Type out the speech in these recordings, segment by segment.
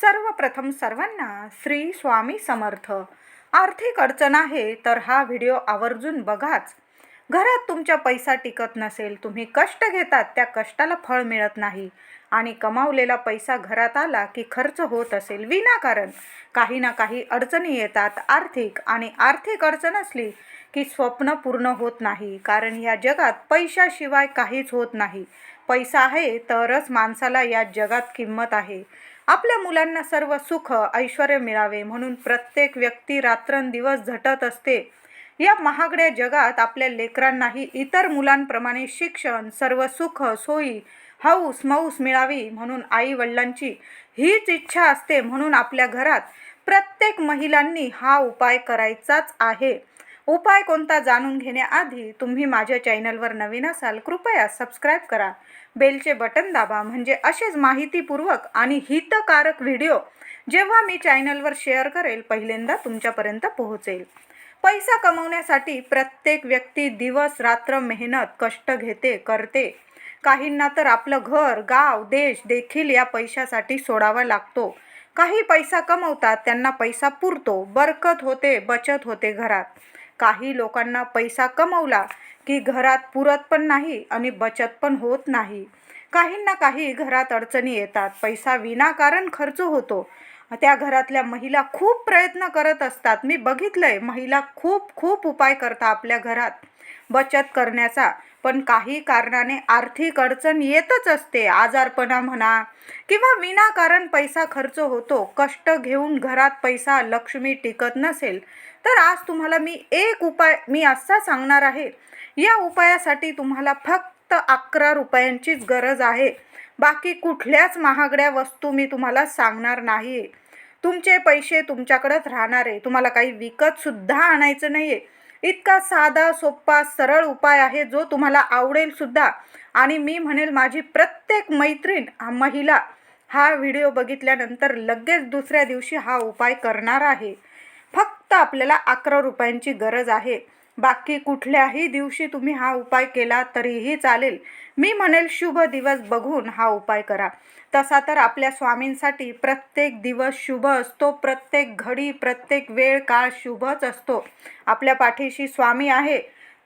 सर्वप्रथम सर्वांना श्री स्वामी समर्थ. आर्थिक अडचण आहे तर हा व्हिडिओ आवर्जून बघाच. घरात तुमच्या पैसा टिकत नसेल तुम्ही कष्ट घेतात त्या कष्टाला फळ मिळत नाही. आणि कमावलेला पैसा घरात आला की खर्च होत असेल विनाकारण. काही ना काही अडचणी येतात आर्थिक आणि आर्थिक अडचण असली की स्वप्न पूर्ण होत नाही. कारण या जगात पैशाशिवाय काहीच होत नाही. पैसा आहे तरच माणसाला या जगात किंमत आहे. आपल्या मुलांना सर्व सुख ऐश्वर मिळावे म्हणून प्रत्येक व्यक्ती रात्रंदिवस झटत असते. या महागड्या जगात आपल्या लेकरांनाही इतर मुलांप्रमाणे शिक्षण सर्व सुख सोयी हौस मौस मिळावी म्हणून आई वडिलांची हीच इच्छा असते म्हणून आपल्या घरात प्रत्येक महिलांनी हा उपाय करायचाच आहे. उपाय कोणता जाणून घेण्याआधी तुम्ही माझ्या चॅनलवर नवीन असाल कृपया सबस्क्राईब करा. बेलचे बटन दाबा. म्हणजे असेच माहितीपूर्वक आणि हितकारक व्हिडिओ जेव्हा मी चॅनलवर शेअर करेल पहिल्यांदा तुमच्यापर्यंत पोहोचेल. पैसा कमवण्यासाठी प्रत्येक व्यक्ती दिवस रात्र मेहनत कष्ट घेते करते. काहींना तर आपलं घर गाव देश देखील या पैशासाठी सोडावा लागतो. काही पैसा कमवतात त्यांना पैसा पुरतो. बरकत होते बचत होते घरात. काही लोकांना पैसा कमवला की घरात पुरत पण नाही आणि बचत पण होत नाही. काहींना काही घरात अडचणी येतात. पैसा विनाकारण खर्च होतो. त्या घरातल्या महिला खूप प्रयत्न करत असतात. मी बघितलंय महिला खूप खूप उपाय करतात आपल्या घरात बचत करण्याचा. पण काही कारणाने आर्थिक अडचण येतच असते. आजारपणा म्हणा किंवा विनाकारण पैसा खर्च होतो कष्ट घेऊन घरात पैसा लक्ष्मी टिकत नसेल. तर आज तुम्हाला मी एक उपाय मी असा सांगणार आहे. या उपायासाठी तुम्हाला फक्त अकरा रुपयांचीच गरज आहे. बाकी कुठल्याच महागड्या वस्तू मी तुम्हाला सांगणार नाही. तुमचे पैसे तुमच्याकडेच राहणार आहे. तुम्हाला काही विकतसुद्धा आणायचं नाही आहे इतका साधा सोपा सरळ उपाय आहे जो तुम्हाला आवडेल सुद्धा. आणि मी म्हणेल माझी प्रत्येक मैत्रीण हा महिला हा व्हिडिओ बघितल्यानंतर लगेच दुसऱ्या दिवशी हा उपाय करणार आहे. फक्त आपल्याला अकरा रुपयांची गरज आहे. बाकी कुठल्याही दिवशी तुम्ही हा उपाय केला तरीही चालेल. मी म्हणेल शुभ दिवस बघून हा उपाय करा. तसा तर आपल्या स्वामींसाठी प्रत्येक दिवस शुभ असतो प्रत्येक घडी प्रत्येक वेळ काळ शुभच असतो. आपल्या पाठीशी स्वामी आहे.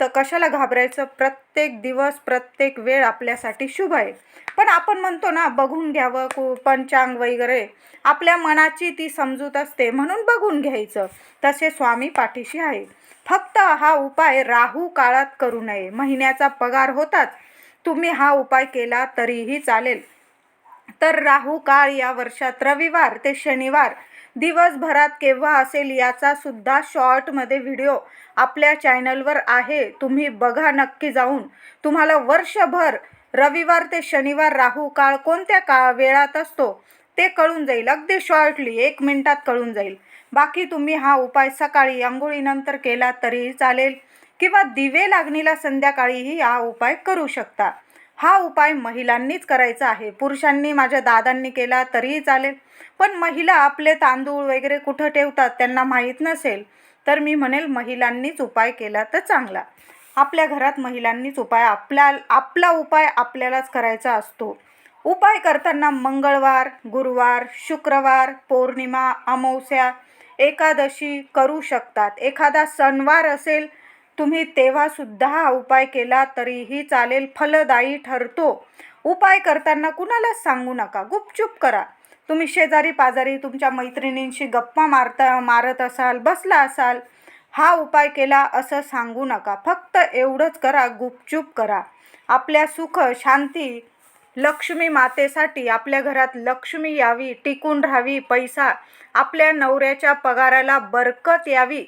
तर कशाला घाबरायचं? प्रत्येक दिवस प्रत्येक वेळ आपल्यासाठी शुभ आहे. पण आपण म्हणतो ना बघून घ्यावं कु पंचांग वगैरे. आपल्या मनाची ती समजूत असते म्हणून बघून घ्यायचं. तसे स्वामी पाठीशी आहे. फक्त हा उपाय राहू काळात करू नये. महिन्याचा पगार होताच तुम्ही हा उपाय केला तरीही चालेल. तर राहू काळ या वर्षात रविवार ते शनिवार. दिवसभरात केव्हा असेल याचा सुद्धा शॉर्टमध्ये व्हिडिओ आपल्या चॅनलवर आहे. तुम्ही बघा नक्की जाऊन. तुम्हाला वर्षभर रविवार ते शनिवार राहू काळ कोणत्या का वेळात असतो ते कळून जाईल. अगदी शॉर्टली एक मिनटात कळून जाईल. बाकी तुम्ही हा उपाय सकाळी आंघोळीनंतर केला तरीही चालेल किंवा दिवे लागणीला संध्याकाळीही हा उपाय करू शकता. हा उपाय महिलांनीच करायचा आहे. पुरुषांनी माझ्या दादांनी केला तरीही चालेल. पण महिला आपले तांदूळ वगैरे कुठं ठेवतात त्यांना माहीत नसेल तर मी म्हणेल महिलांनीच उपाय केला तर चांगला. आपल्या घरात महिलांनीच उपाय आपल्या आपला उपाय आपल्यालाच करायचा असतो. उपाय करताना मंगळवार गुरुवार शुक्रवार पौर्णिमा अमावस्या एकादशी करू शकतात. एखादा सणवार असेल तुम्ही तेव्हासुद्धा हा उपाय केला तरीही चालेल फलदायी ठरतो. उपाय करताना कुणालाच सांगू नका गुपचूप करा. तुम्ही शेजारी पाजारी तुमच्या मैत्रिणींशी गप्पा मारता मारत असाल बसला असाल हा उपाय केला असं सांगू नका. फक्त एवढंच करा गुपचूप करा. आपल्या सुख शांती लक्ष्मी मातेसाठी आपल्या घरात लक्ष्मी यावी टिकून राहावी पैसा आपल्या नवऱ्याच्या पगाराला बरकत यावी.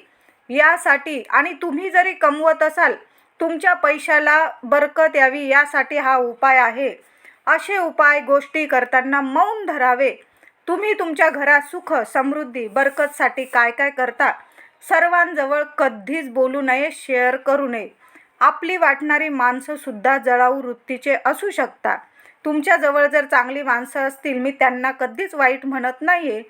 यासाठी आणि तुम्ही जरी कमवत असाल तुमच्या पैशाला बरकत यावी यासाठी हा उपाय आहे. असे उपाय गोष्टी करताना मौन धरावे. तुम्ही तुमच्या घरात सुख समृद्धी बरकतसाठी काय काय करता सर्वांजवळ कधीच बोलू नये शेअर करू नये. आपली वाटणारी माणसंसुद्धा जळाऊ वृत्तीचे असू शकतात. तुमच्याजवळ जर चांगली माणसं असतील मी त्यांना कधीच वाईट म्हणत नाही आहे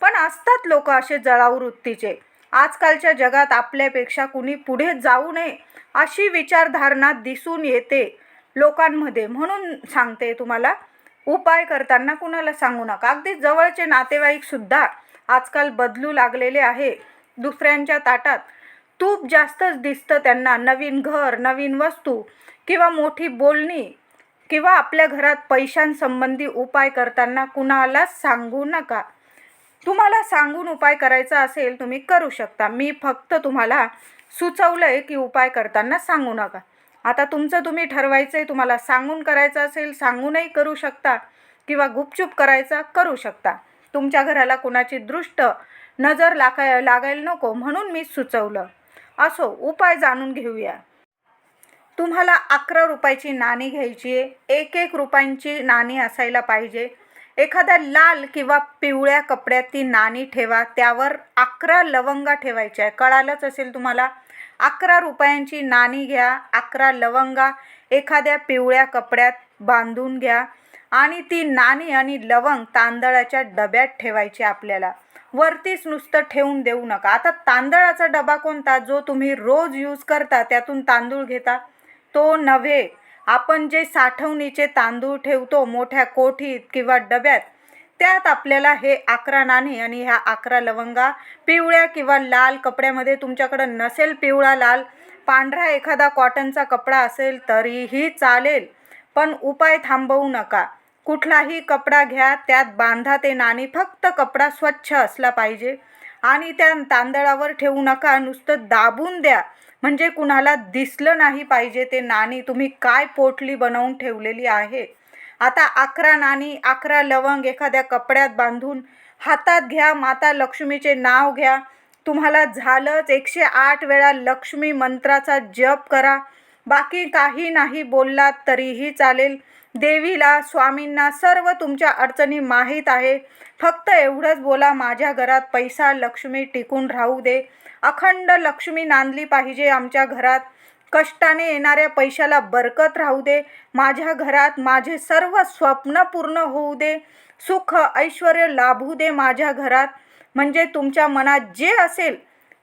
पण असतात लोक असे जळाऊ वृत्तीचे. आजकालच्या जगात आपल्यापेक्षा कुणी पुढे जाऊ नये अशी विचारधारणा दिसून येते लोकांमध्ये. म्हणून सांगते तुम्हाला उपाय करताना कुणाला सांगू नका. अगदी जवळचे नातेवाईकसुद्धा आजकाल बदलू लागलेले आहे दुसऱ्यांच्या ताटात. तूप जास्तच दिसतं त्यांना. नवीन घर नवीन वस्तू किंवा मोठी बोलणी किंवा आपल्या घरात पैशांसंबंधी उपाय करताना कुणालाच सांगू नका. तुम्हाला सांगून उपाय करायचा असेल तुम्ही करू शकता. मी फक्त तुम्हाला सुचवलं आहे की उपाय करताना सांगू नका. आता तुमचं तुम्ही ठरवायचं आहे तुम्हाला सांगून करायचं असेल सांगूनही करू शकता किंवा गुपचूप करायचा करू शकता. तुमच्या घराला कुणाची दृष्ट नजर लागाय लागायला नको म्हणून मी सुचवलं. असो उपाय जाणून घेऊया. तुम्हाला अकरा रुपयाची नाणी घ्यायची आहे. एक एक रुपयांची नाणी असायला पाहिजे. एखाद्या लाल किंवा पिवळ्या कपड्यात ती नाणी ठेवा त्यावर अकरा लवंगा ठेवायच्या आहे. कळालंच असेल तुम्हाला? अकरा रुपयांची नाणी घ्या अकरा लवंगा एखाद्या पिवळ्या कपड्यात बांधून घ्या आणि ती नाणी आणि लवंग तांदळाच्या डब्यात ठेवायची आपल्याला. वरतीच नुसतं ठेवून देऊ नका. आता तांदळाचा डबा कोणता? जो तुम्ही रोज यूज करता त्यातून तांदूळ घेता. तो नव्हे. आपण जे साठवणीचे तांदूळ ठेवतो मोठ्या कोठीत किंवा डब्यात त्यात आपल्याला हे अकरा नाणी आणि ह्या अकरा लवंगा पिवळ्या किंवा लाल कपड्यामध्ये तुमच्याकडं नसेल पिवळा लाल पांढरा एखादा कॉटनचा कपडा असेल तरीही चालेल पण उपाय थांबवू नका. कुठलाही कपडा घ्या त्यात बांधा ते नाणी फक्त कपडा स्वच्छ असला पाहिजे. आणि त्या तांदळावर ठेवू नका नुसतं दाबून द्या. म्हणजे कुणाला दिसलं नाही पाहिजे ते नाणी तुम्ही काय पोटली बनवून ठेवलेली आहे? आता अकरा नाणी अकरा लवंग एखाद्या कपड्यात बांधून हातात घ्या माता लक्ष्मीचे नाव घ्या. तुम्हाला झालंच. एकशे आठ वेळा लक्ष्मी मंत्राचा जप करा. बाकी काही नाही बोललात तरीही चालेल. देवीला स्वामींना सर्व तुमच्या अडचणी माहीत आहे. फक्त एवढंच बोला माझ्या घरात पैसा लक्ष्मी टिकून राहू दे. अखंड लक्ष्मी नांदली पाहिजे आमच्या घरात. कष्टाने येणाऱ्या पैशाला बरकत राहू दे. माझ्या घरात माझे सर्व स्वप्न पूर्ण होऊ दे. सुख ऐश्वर लाभू दे माझ्या घरात. म्हणजे तुमच्या मनात जे असेल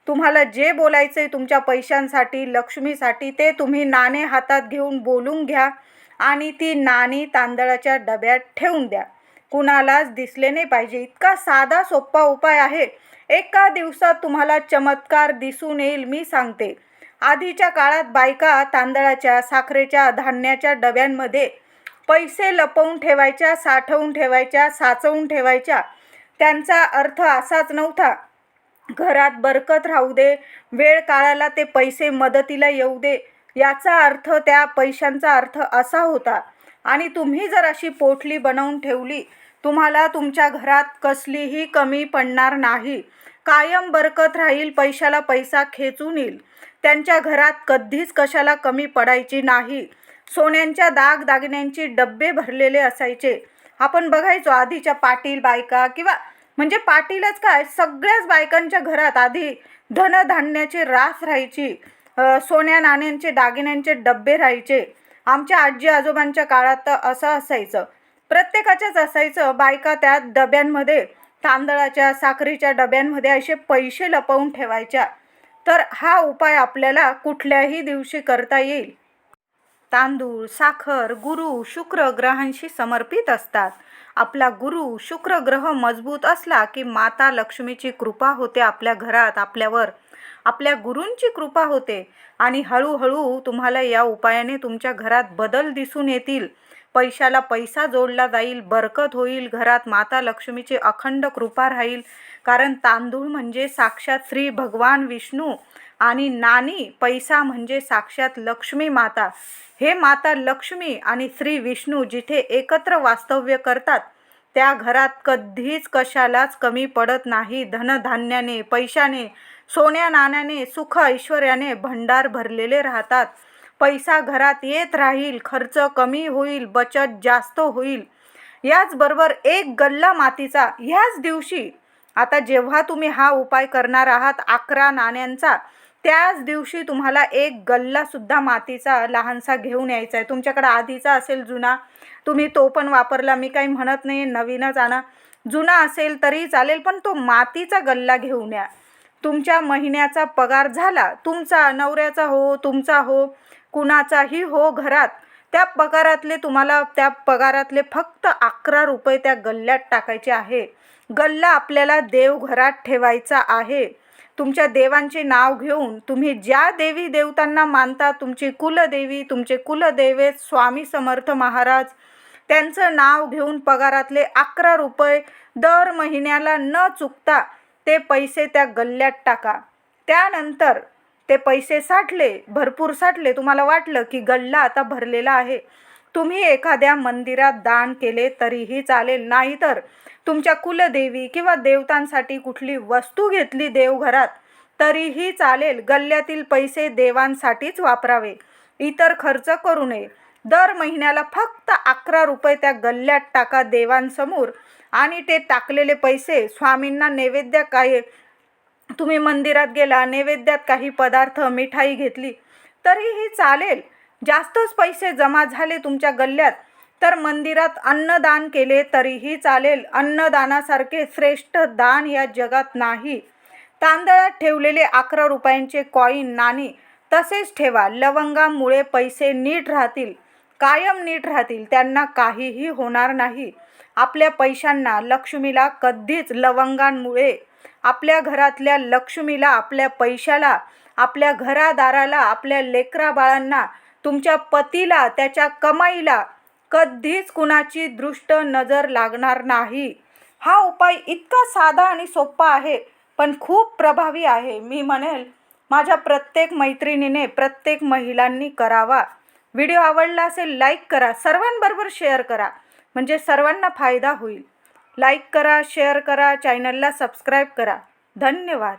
तुम्हाला जे बोलायचं आहे तुमच्या पैशांसाठी लक्ष्मीसाठी ते तुम्ही नाणे हातात घेऊन बोलून घ्या. आणि ती नाणी तांदळाच्या डब्यात ठेवून द्या. कुणालाच दिसले नाही पाहिजे. इतका साधा सोपा उपाय आहे. एका दिवसात तुम्हाला चमत्कार दिसून येईल मी सांगते. आधीच्या काळात बायका तांदळाच्या साखरेच्या धान्याच्या डब्यांमध्ये पैसे लपवून ठेवायच्या साठवून ठेवायच्या साचवून ठेवायच्या. त्यांचा अर्थ असाच नव्हता. घरात बरकत राहू दे. वेळ काळाला ते पैसे मदतीला येऊ दे. याचा अर्थ त्या पैशांचा अर्थ असा होता आणि तुम्ही जर अशी पोटली बनवून ठेवली तुम्हाला तुमच्या घरात कसलीही कमी पडणार नाही. कायम बरकत राहील पैशाला पैसा खेचून येईल. त्यांच्या घरात कधीच कशाला कमी पडायची नाही. सोन्यांच्या दागदागिन्यांची डब्बे भरलेले असायचे. आपण बघायचो आधीच्या पाटील बायका किंवा म्हणजे पाटीलच काय सगळ्याच बायकांच्या घरात आधी धनधान्याची रास राहायची. सोन्या नाण्यांचे दागिन्यांचे डब्बे राहायचे. आमच्या आजी आजोबांच्या काळात तर असं असायचं. प्रत्येकाच्याच असायचं बायका त्या डब्यांमध्ये तांदळाच्या साखरेच्या डब्यांमध्ये असे पैसे लपवून ठेवायच्या. तर हा उपाय आपल्याला कुठल्याही दिवशी करता येईल. तांदूळ साखर गुरु शुक्र ग्रहांशी समर्पित असतात. आपला गुरु शुक्र ग्रह मजबूत असला की माता लक्ष्मीची कृपा होते आपल्या घरात आपल्यावर. आपल्या गुरूंची कृपा होते. आणि हळूहळू तुम्हाला या उपायाने तुमच्या घरात बदल दिसून येतील. पैशाला पैसा जोडला जाईल बरकत होईल घरात माता लक्ष्मीची अखंड कृपा राहील. कारण तांदूळ म्हणजे साक्षात श्री भगवान विष्णू आणि नानी पैसा म्हणजे साक्षात लक्ष्मी माता. हे माता लक्ष्मी आणि श्री विष्णू जिथे एकत्र वास्तव्य करतात त्या घरात कधीच कशालाच कमी पडत नाही. धनधान्याने पैशाने सोन्या नाण्याने सुख ऐश्वर्याने भंडार भरलेले राहतात. पैसा घरात येत राहील खर्च कमी होईल बचत जास्त होईल. याचबरोबर एक गल्ला मातीचा ह्याच दिवशी आता जेव्हा तुम्ही हा उपाय करणार आहात अकरा नाण्यांचा त्याच दिवशी तुम्हाला एक गल्लासुद्धा मातीचा लहानसा घेऊन यायचा आहे तुमच्याकडे आधीचा असेल जुना तुम्ही तो पण वापरला. मी काही म्हणत नाही नवीनच आणा. जुना असेल तरी चालेल पण तो मातीचा गल्ला घेऊन या. तुमच्या महिन्याचा पगार झाला तुमचा नवऱ्याचा हो तुमचा हो कुणाचाही हो घरात त्या पगारातले तुम्हाला त्या पगारातले फक्त अकरा रुपये त्या गल्ल्यात टाकायचे आहे. गल्ला आपल्याला देवघरात ठेवायचा आहे. तुमच्या देवांचे नाव घेऊन तुम्ही ज्या देवी देवतांना मानता तुमची कुलदेवी तुमचे कुलदेवे स्वामी समर्थ महाराज त्यांचं नाव घेऊन पगारातले अकरा रुपये दर महिन्याला न चुकता ते पैसे त्या गल्ल्यात टाका. त्यानंतर ते पैसे साठले भरपूर साठले. तुम्हाला वाटलं की गल्ला आता भरलेला आहे. तुम्ही एखाद्या मंदिरात दान केले तरीही चालेल. नाहीतर तुमच्या कुलदेवी किंवा देवतांसाठी कुठली वस्तू घेतली देवघरात तरीही चालेल. गल्ल्यातील पैसे देवांसाठीच वापरावे. इतर खर्च करू नये. दर महिन्याला फक्त अकरा रुपये त्या गल्ल्यात टाका देवांसमोर आणि ते टाकलेले पैसे स्वामींना नैवेद्य काय तुम्ही मंदिरात गेला नैवेद्यात काही पदार्थ मिठाई घेतली तरीही चालेल. जास्तच पैसे जमा झाले तुमच्या गल्ल्यात तर मंदिरात अन्नदान केले तरीही चालेल. अन्नदानासारखे श्रेष्ठ दान या जगात नाही. तांदळात ठेवलेले अकरा रुपयांचे कॉईन नाणी तसेच ठेवा. लवंगामुळे पैसे नीट राहतील कायम नीट राहतील त्यांना काहीही होणार नाही. आपल्या पैशांना लक्ष्मीला कधीच लवंगांमुळे आपल्या घरातल्या लक्ष्मीला आपल्या पैशाला आपल्या घरादाराला आपल्या लेकरा बाळांना तुमच्या पतीला त्याच्या कमाईला कधीच कुणाची दृष्ट नजर लागणार नाही. हा उपाय इतका साधा आणि सोपा आहे पण खूप प्रभावी आहे. मी म्हणेल माझ्या प्रत्येक मैत्रिणीने प्रत्येक महिलांनी करावा. व्हिडिओ आवडला असेल लाईक करा. सर्वांबरोबर शेअर करा. म्हणजे सर्वांना फायदा होईल. लाईक करा शेअर करा चॅनलला सबस्क्राईब करा. धन्यवाद.